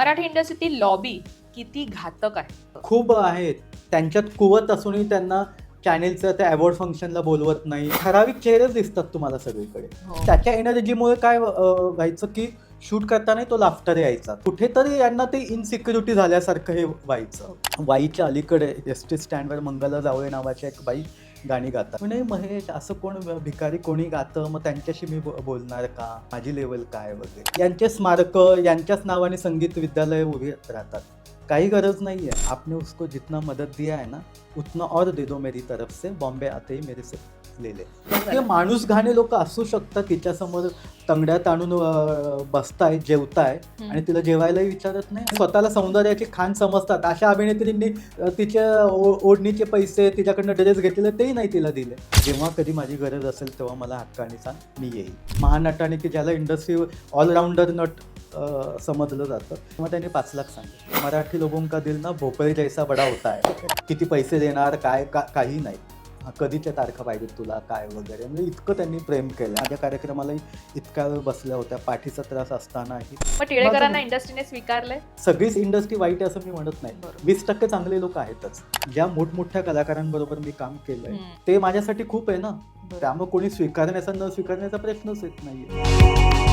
Marathi इंडस्ट्रीतील lobby किती घातक आहे? खूप आहेत. त्यांच्यात कुवत असूनही त्यांना चॅनेलचं त्या अवॉर्ड फंक्शनला बोलवत नाही. ठराविक चेहरेच दिसतात तुम्हाला सगळीकडे. हो. त्याच्या एनर्जीमुळे काय अं, व्हायचं की शूट करताना तो लाफ्टर यायचा. कुठेतरी यांना ते इनसिक्युरिटी झाल्यासारखं हे व्हायचं. वाईच्या अलीकडे एस टी स्टँडवर मंगला जावळे नावाची एक बाई गाणी गातात. नाही महेश असं कोण भिकारी कोणी गातं? मग त्यांच्याशी मी बोलणार का? माझी लेवल काय वगैरे? यांचे स्मारक यांच्याच नावाने संगीत विद्यालय उभी राहतात. काही गरज नहीं है। आपने उसको जितना मदद दिया है ना उतना और दे दो मेरी तरफ से। बॉम्बे आते ही मेरे से ले ले। माणूस घाणे लोक असू शकतात तिच्यासमोर तंगड्यात आणून अं, बसताय जेवताय. आणि तिला जेवायलाही विचारत नाही. स्वतःला सौंदर्याची खान समजतात. अशा अभिनेत्रींनी अं, तिच्या ओ- ओढणीचे पैसे तिच्याकडनं ड्रेस घेतलेले तेही नाही तिला दिले. जेव्हा कधी माझी गरज असेल तेव्हा मला हक्काने सांग मी येईल. महानटाने की ज्याला इंडस्ट्री ऑलराऊंडर नट समजलं जातं. तेव्हा त्याने पाच लाख सांगितलं. मराठी लोगों का दिल ना भोपळे जैसा बडा होता है. किती पैसे देणार काय का काही नाही. हा, कधीच्या तारखा पाहिजेत तुला काय वगैरे. म्हणजे इतकं त्यांनी प्रेम केलं. माझ्या कार्यक्रमाला इतक्या वेळ बसल्या होत्या. पाठीचा त्रास असतानाही मग टिळेकरांना इंडस्ट्रीने स्वीकारलंय? सगळीच इंडस्ट्री वाईट आहे असं मी म्हणत नाही. वीस टक्के चांगले लोक आहेतच. ज्या मोठमोठ्या कलाकारांबरोबर मी काम केलंय. ते माझ्यासाठी खूप आहे ना. त्यामुळे कोणी स्वीकारण्याचा न स्वीकारण्याचा प्रश्नच येत नाहीये.